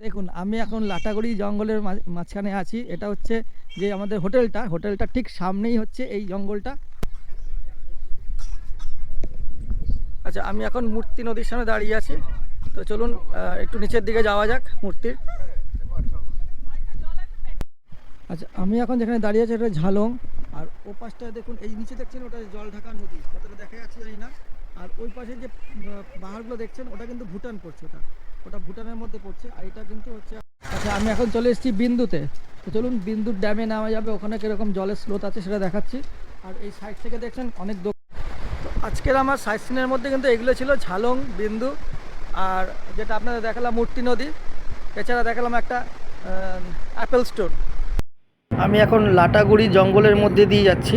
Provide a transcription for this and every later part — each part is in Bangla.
দেখুন, আমি এখন লাটাগুড়ি জঙ্গলের মাঝখানে আছি। এটা হচ্ছে যে আমাদের হোটেলটা হোটেলটা ঠিক সামনেই হচ্ছে এই জঙ্গলটা। আচ্ছা আমি এখন মূর্তি নদীর সামনে দাঁড়িয়ে আছি। তো চলুন একটু নিচের দিকে যাওয়া যাক মূর্তির। আচ্ছা আমি এখন যেখানে দাঁড়িয়ে আছি, এটা ঝালং। আর ও পাশটায় দেখুন, এই নিচে দেখছেন ওটা জল ঢাকা নদী। কতটা দেখা যাচ্ছে না। আর ওই পাশে যে পাহাড়গুলো দেখছেন, ওটা কিন্তু ভুটান পড়ছে ওটা। ওটা ভুটানের মধ্যে পড়ছে, আর এটা কিন্তু হচ্ছে আচ্ছা আমি এখন চলে এসেছি বিন্দুতে। তো চলুন, বিন্দুর ড্যামে নামা যাবে, ওখানে কীরকম জলের স্রোত আছে সেটা দেখাচ্ছি। আর এই সাইড থেকে দেখছেন, অনেক দোকান তো আজকের আমার সাইট সিনের মধ্যে কিন্তু এগুলো ছিল ঝালং, বিন্দু, আর যেটা আপনাদের দেখালাম, মূর্তি নদী। এছাড়া দেখালাম একটা অ্যাপেল স্টোর আমি এখন লাটাগুড়ি জঙ্গলের মধ্যে দিয়ে যাচ্ছি।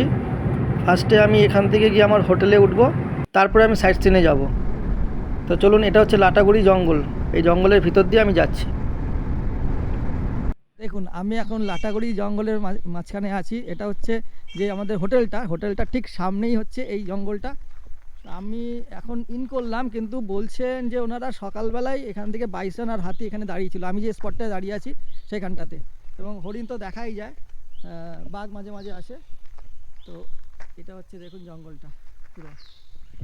ফার্স্টে আমি এখান থেকে গিয়ে আমার হোটেলে উঠব। তারপরে আমি সাইড সিনে যাব। তো চলুন, এটা হচ্ছে লাটাগুড়ি জঙ্গল। এই জঙ্গলের ভিতর দিয়ে আমি যাচ্ছি। দেখুন, আমি এখন লাটাগুড়ি জঙ্গলের মাঝ- মাঝখানে আছি। এটা হচ্ছে যে আমাদের হোটেলটা। হোটেলটা ঠিক সামনেই হচ্ছে এই জঙ্গলটা। আমি এখন ইন করলাম, কিন্তু বলছেন যে ওনারা সকালবেলায় এখান থেকে বাইসন আর হাতি এখানে দাঁড়িয়ে ছিল আমি যে স্পটটায় দাঁড়িয়ে আছি সেখানটাতে। এবং হরিণ তো দেখাই যায় বাঘ মাঝে মাঝে আসে। তো এটা হচ্ছে দেখুন জঙ্গলটা। পুরো।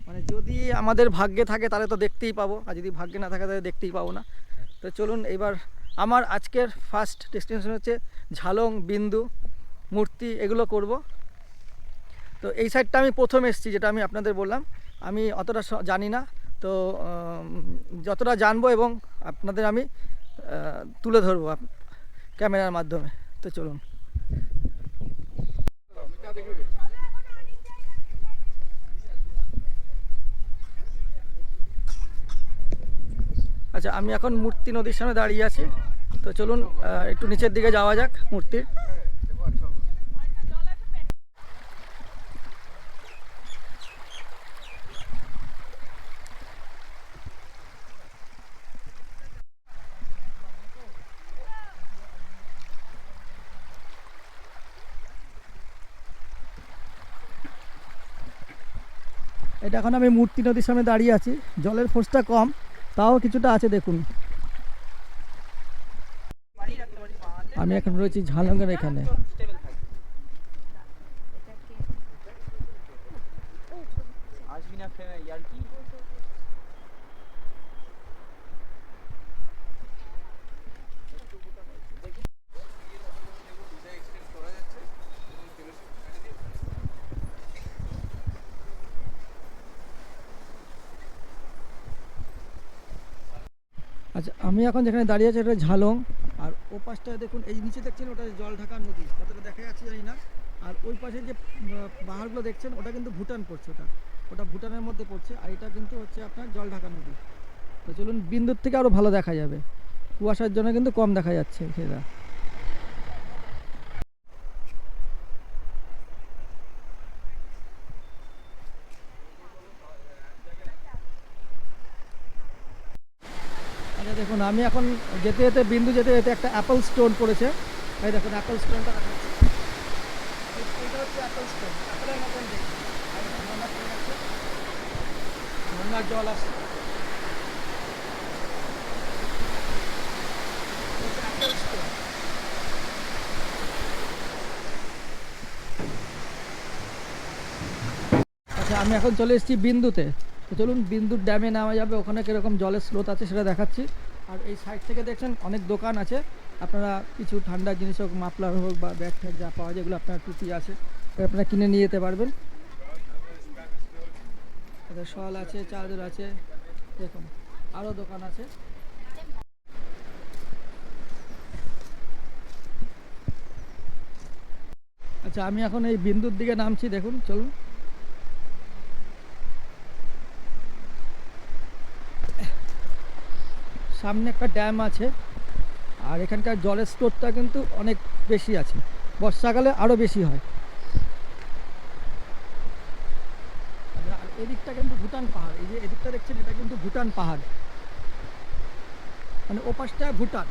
মানে যদি আমাদের ভাগ্যে থাকে তাহলে তো দেখতেই পাবো, আর যদি ভাগ্যে না থাকে তাহলে দেখতেই পাবো না। তো চলুন এবার আমার আজকের ফার্স্ট ডেস্টিনেশন হচ্ছে ঝালং বিন্দু মূর্তি, এগুলো করব। তো এই সাইডটা আমি প্রথম এসেছি, যেটা আমি আপনাদের বললাম। আমি অতটা জানি না, তো যতটা জানব এবং আপনাদের আমি তুলে ধরবো ক্যামেরার মাধ্যমে। তো চলুন। আচ্ছা আমি এখন মূর্তি নদীর সামনে দাঁড়িয়ে আছি। তো চলুন একটু নিচের দিকে যাওয়া যাক মূর্তির। এটা এখন আমি মূর্তি নদীর সামনে দাঁড়িয়ে আছি। জলের ফোর্সটা কম। তাও কিছুটা আছে দেখুন। আমি এখন রয়েছি ঝালঙ্গের এখানে। আচ্ছা আমি এখন যেখানে দাঁড়িয়ে আছি এটা ঝালং। আর ও পাশটা দেখুন, এই নিচে দেখছেন ওটা জল ঢাকা নদী, কতটা দেখা যাচ্ছে জানি না। আর ওই পাশে যে পাহাড়গুলো দেখছেন, ওটা কিন্তু ভুটান পড়ছে ওটা। ওটা ভুটানের মধ্যে পড়ছে, আর এটা কিন্তু হচ্ছে আপনার জল ঢাকা নদী। তো চলুন, বিন্দুর থেকে আরও ভালো দেখা যাবে। কুয়াশার জন্য কিন্তু কম দেখা যাচ্ছে সেটা আচ্ছা দেখুন, আমি এখন যেতে যেতে, বিন্দু যেতে যেতে একটা অ্যাপল স্টোন পড়েছে। এই দেখুন, অ্যাপল স্টোনটা এইটা হচ্ছে অ্যাপল স্টোন, অ্যাপেলের মতন। ঝর্ণার জল আসছে। এটা আচ্ছা আমি এখন চলে এসেছি বিন্দুতে। তো চলুন বিন্দুর ড্যামে নেওয়া যাবে, ওখানে কীরকম জলের স্রোত আছে সেটা দেখাচ্ছি। আর এই সাইড থেকে দেখছেন অনেক দোকান আছে, আপনারা কিছু ঠান্ডা জিনিস হোক, মাফলার হোক বা ব্যাগ ট্যাগ যা পাওয়া যায়, এগুলো আপনার টুপি আছে আপনারা কিনে নিয়ে যেতে পারবেন। শল আছে, চাদর আছে দেখুন আরও দোকান আছে। আচ্ছা আমি এখন এই বিন্দুর দিকে নামছি, দেখুন, চলুন। সামনে একটা ড্যাম আছে, আর এখানকার জলের স্টোরটা কিন্তু অনেক বেশি আছে। বর্ষাকালে আরও বেশি হয়। এদিকটা কিন্তু ভুটান পাহাড়, এই যে এদিকটা দেখছেন, এটা কিন্তু ভুটান পাহাড়। মানে ওপাশটা ভুটান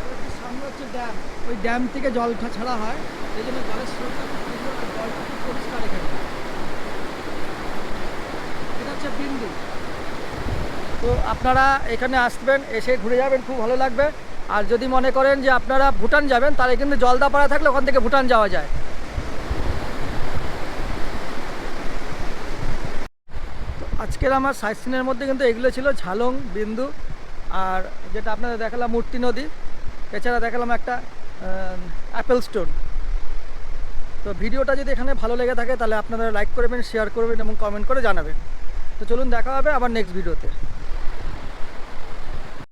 আর একটু সামনে হচ্ছে ড্যাম ওই ড্যাম থেকে জল ছাড়া হয়। এই জন্য জলের স্রোতটা খুব তীব্র আর জলটা খুব পরিষ্কার এখানে। এটা হচ্ছে বিন্দু। তো আপনারা এখানে আসবেন, এসে ঘুরে যাবেন, খুব ভালো লাগবে। আর যদি মনে করেন যে আপনারা ভুটান যাবেন, তাহলে কিন্তু জলদাপাড়া থাকলে ওখান থেকে ভুটান যাওয়া যায়। আজকের আমার সাইট সিনের মধ্যে কিন্তু এগুলো ছিল ঝালং, বিন্দু, আর যেটা আপনাদের দেখালাম মূর্তি নদী। এছাড়া দেখালাম একটা অ্যাপেল স্টোর তো ভিডিওটা যদি এখানে ভালো লেগে থাকে, তাহলে আপনারা লাইক করবেন শেয়ার করবেন এবং কমেন্ট করে জানাবেন। তো চলুন দেখা হবে আবার নেক্সট ভিডিওতে